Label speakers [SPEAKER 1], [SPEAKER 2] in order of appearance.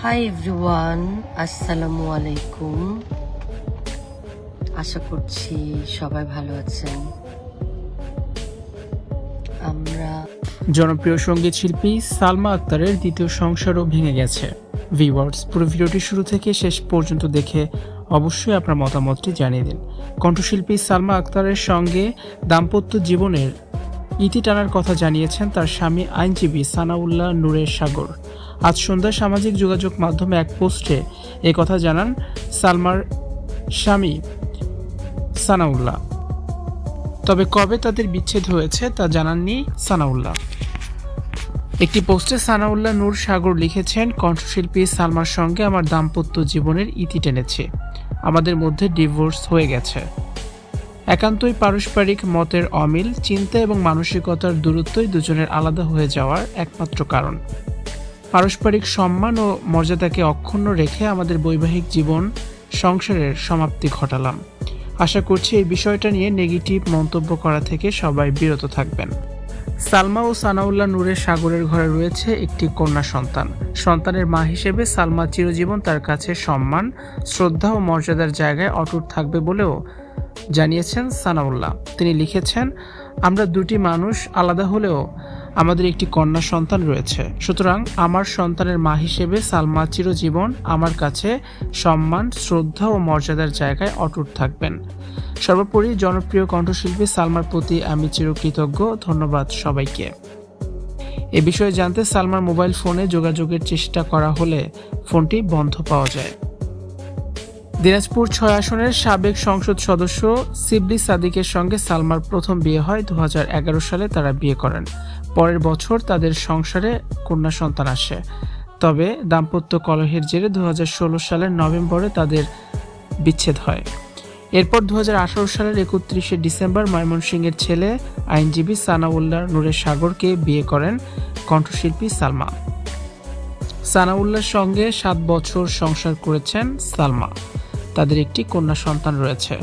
[SPEAKER 1] Hi everyone আসসালামু আলাইকুম। আশা করছি সবাই ভালো আছেন। আমরা
[SPEAKER 2] জনপ্রিয় সংগীত শিল্পী সালমা আক্তারের দ্বিতীয় সংসারও ভেঙে গেছে। ভিওয়ার্স পুরো ভিডিওটি শুরু থেকে শেষ পর্যন্ত দেখে অবশ্যই আপনার মতামতটি জানিয়ে দিন। কণ্ঠশিল্পী সালমা আক্তারের সঙ্গে দাম্পত্য জীবনের ইতি টানার কথা জানিয়েছেন তার স্বামী আইনজীবী সানাউল্লাহ নূরের সাগর। আজ সন্ধ্যায় সামাজিক যোগাযোগ মাধ্যমে এক পোস্টে এ কথা জানান সালমার স্বামী সানাউল্লাহ। তবে কবে তাদের বিচ্ছেদ হয়েছে তা জানাননি সানাউল্লাহ। একটি পোস্টে সানাউল্লাহ নূর সাগর লিখেছেন, কণ্ঠশিল্পী সালমার সঙ্গে আমার দাম্পত্য জীবনের ইতি টেনেছে। আমাদের মধ্যে ডিভোর্স হয়ে গেছে। একান্তই পারস্পরিক মতের অমিল, চিন্তা এবং মানসিকতার দূরত্বই দুজনের আলাদা হয়ে যাওয়ার একমাত্র কারণ। পারস্পরিক সম্মান ও মর্যাদাকে অক্ষুণ্ণ রেখে আমাদের বৈবাহিক জীবন সংসারের সমাপ্তি ঘটালাম। আশা করছি এই বিষয়টা নিয়ে নেগেটিভ মন্তব্য করা থেকে সবাই বিরত থাকবেন। সালমা ও সানাউল্লাহ নূরের সাগরের ঘরে রয়েছে একটি কন্যা সন্তান। সন্তানের মা হিসেবে সালমা চিরজীবন তার কাছে সম্মান, শ্রদ্ধা ও মর্যাদার জায়গায় অটুট থাকবে বলেও জানিয়েছেন সানাউল্লাহ। তিনি লিখেছেন, আমরা দুটি মানুষ আলাদা হলেও আমাদের একটি কন্যা সন্তান রয়েছে। সুতরাং আমার সন্তানের মা হিসেবে সালমা চিরজীবন আমার কাছে সম্মান, শ্রদ্ধা ও মর্যাদার জায়গায় অটুট থাকবেন। সর্বোপরি জনপ্রিয় কণ্ঠশিল্পী সালমার প্রতি আমি চিরকৃতজ্ঞ। ধন্যবাদ সবাইকে। এ বিষয়ে জানতে সালমার মোবাইল ফোনে যোগাযোগের চেষ্টা করা হলে ফোনটি বন্ধ পাওয়া যায়। দিনাজপুর ছয় আসনের সাবেক সংসদ সদস্য সিবলি সাদিকের সঙ্গে সালমার প্রথম বিয়ে হয় দুহাজার এগারো সালে তারা বিয়ে করেন। পরের বছর তাদের সংসারে কন্যা সন্তান আসে। তবে দাম্পত্য কলহের জেরে দুহাজার ষোলো সালের নভেম্বরে তাদের বিচ্ছেদ হয়। এরপর দুহাজার আঠারো সালের একত্রিশে ডিসেম্বর ময়মনসিংহের ছেলে আইনজীবী সানাউল্লাহ নূরের সাগরকে বিয়ে করেন কণ্ঠশিল্পী সালমা। সানাউল্লাহর সঙ্গে সাত বছর সংসার করেছেন সালমা। তাদের একটি কন্যা সন্তান রয়েছে।